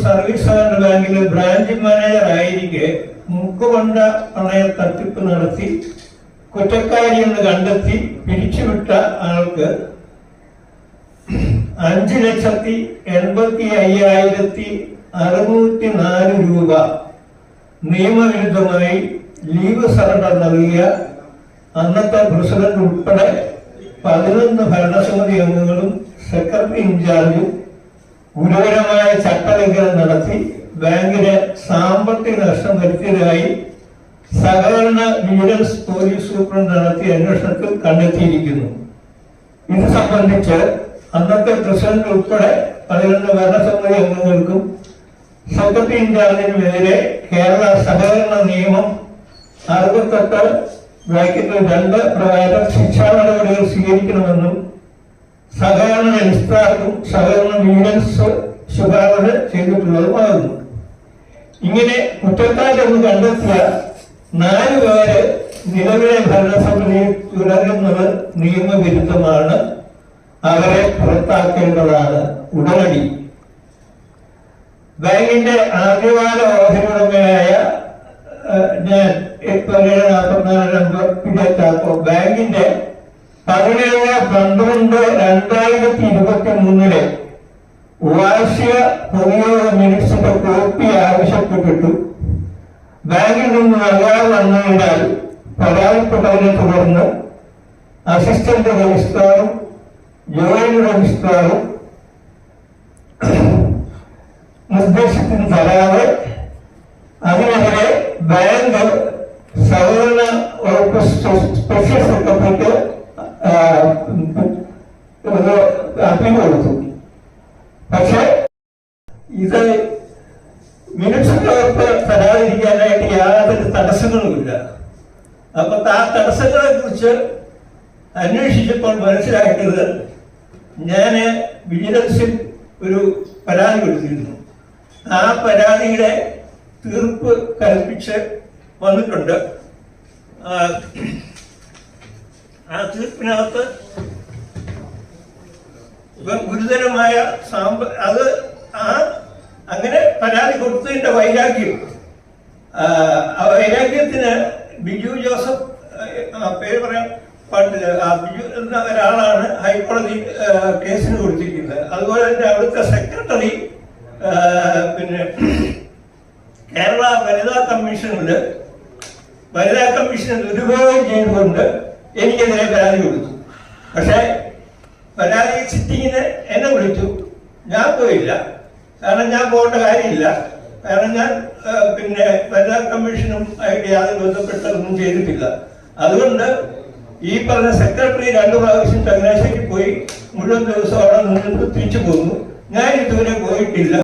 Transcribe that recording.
Service സഹകരണ ബാങ്കിലെ branch manager ആയിരിക്കെ മുക്കുകൊണ്ട പണയ തട്ടിപ്പ് നടത്തി കുറ്റക്കാരിയെന്ന് കണ്ടെത്തി പിരിച്ചുവിട്ട ആൾക്ക് അഞ്ച് ലക്ഷത്തി എൺപത്തി അയ്യായിരത്തി അറുന്നൂറ്റി നാല് രൂപ നിയമവിരുദ്ധമായി ലീവ് സറണ്ടർ നൽകിയ അന്നത്തെ പ്രസിഡന്റ് ഉൾപ്പെടെ പതിനൊന്ന് ഭരണസമിതി അംഗങ്ങളും സെക്രട്ടറി ഇൻചാർജും ഗുരുതരമായ ചട്ടലംഘനം നടത്തി ബാങ്കിന് സാമ്പത്തിക നഷ്ടം വരുത്തിയതായി സഹകരണ വിജിലൻസ് പോലീസ് സൂപ്രണ്ട് നടത്തിയ അന്വേഷണത്തിൽ കണ്ടെത്തിയിരിക്കുന്നു. ഇത് സംബന്ധിച്ച് അന്നത്തെ പ്രസിഡന്റ് ഉൾപ്പെടെ പതിനൊന്ന് ഭരണസമിതി അംഗങ്ങൾക്കും സെക്രട്ടറി ഇൻചാർജിനുമെതിരെ കേരള സഹകരണ നിയമം അറുപത്തെട്ട് ബ്രാക്കറ്റിൽ രണ്ട് പ്രകാരം ശിക്ഷാ നടപടികൾ സ്വീകരിക്കണമെന്നും സഹകരണ രജിസ്ട്രാർക്കും സഹകരണ വിജിലൻസ് ശുപാർശ ചെയ്തിട്ടുള്ളതുമാകുന്നു ഇങ്ങനെ കുറ്റക്കാരെന്ന് കണ്ടെത്തിയ നാല് പേര് നിലവിലെ ഭരണസമിതിയിൽ തുടരുന്നത് നിയമവിരുദ്ധമാണ്. അവരെ പുറത്താക്കേണ്ടതാണ് ഉടനടി. ബാങ്കിന്റെ ആദ്യകാല ഓഹരിയുടമയായ ഞാൻ പതിനേഴ് നാൽപ്പത്തിനാല് നമ്പർ പിടിച്ചാക്കോ ബാങ്കിന്റെ പതിനേഴ് പന്ത്രണ്ട് രണ്ടായിരത്തി ഇരുപത്തി മൂന്നിലെ വാർഷിക പൊതുയോഗ മിനിറ്റ്സിന്റെ കോപ്പി ആവശ്യപ്പെട്ടിട്ടു. ബാങ്കിൽ നിന്ന് നൽകാതെ വന്നതിനാൽ പരാതിപ്പെട്ടതിനെ തുടർന്ന് അസിസ്റ്റന്റ് രജിസ്ട്രാറും ജോയിന്റ് രജിസ്ട്രാറും നിർദ്ദേശത്തിന് തരാതെ അതിനെതിരെ ബാങ്ക് സഹകരണ വകുപ്പ് സ്പെ- സ്പെഷ്യൽ സെക്രട്ടറിക്ക് ഒരു അപ്പീൽ കൊടുത്തു. പക്ഷെ ഇത് മിനിറ്റ്സിന്റെ വകുപ്പ് തരാതിരിക്കാനായിട്ട് യാതൊരു തടസ്സങ്ങളുമില്ല. അപ്പൊ ആ തടസ്സങ്ങളെ കുറിച്ച് അന്വേഷിച്ചപ്പോൾ മനസ്സിലാക്കിയത് ഞാൻ വിജിലൻസിൽ ഒരു പരാതി കൊടുത്തിരുന്നു. ആ പരാതിയുടെ തീർപ്പ് കൽപ്പിച്ച് വന്നിട്ടുണ്ട്. ആ തീർപ്പിനകത്ത് ഇവ ഗുരുതരമായ സാമ്പ അത് ആ അങ്ങനെ പരാതി കൊടുത്തതിന്റെ വൈരാഗ്യം. ആ, വൈരാഗ്യത്തിന് ബിജു ജോസഫ് പേര് പറയാൻ പാടില്ല. ബിജു എന്ന ഒരാളാണ് ഹൈക്കോടതി കേസിന് കൊടുത്തിരിക്കുന്നത്. അതുപോലെ തന്നെ അവിടുത്തെ സെക്രട്ടറി പിന്നെ കേരള വനിതാ കമ്മീഷനിൽ വനിതാ കമ്മീഷനെ ദുരുപയോഗം ചെയ്തുകൊണ്ട് എനിക്കെതിരെ പരാതി കൊടുത്തു. പക്ഷേ പരാതി സിറ്റിങ്ങിന് എന്നെ വിളിച്ചു. ഞാൻ പോയില്ല. കാരണം ഞാൻ പോകേണ്ട കാര്യമില്ല. കാരണം ഞാൻ പിന്നെ വനിതാ കമ്മീഷനും ആയിട്ട് യാതൊരു ബന്ധപ്പെട്ടതൊന്നും ചെയ്തിട്ടില്ല. അതുകൊണ്ട് ഈ പറഞ്ഞ സെക്രട്ടറി രണ്ടു പ്രാവശ്യം ചങ്ങനാശ്ശേരി പോയി. മുഴുവൻ ദിവസം അവിടെ നിന്നിട്ട് തിരിച്ചു പോന്നു. ഞാൻ ഇതുവരെ പോയിട്ടില്ല.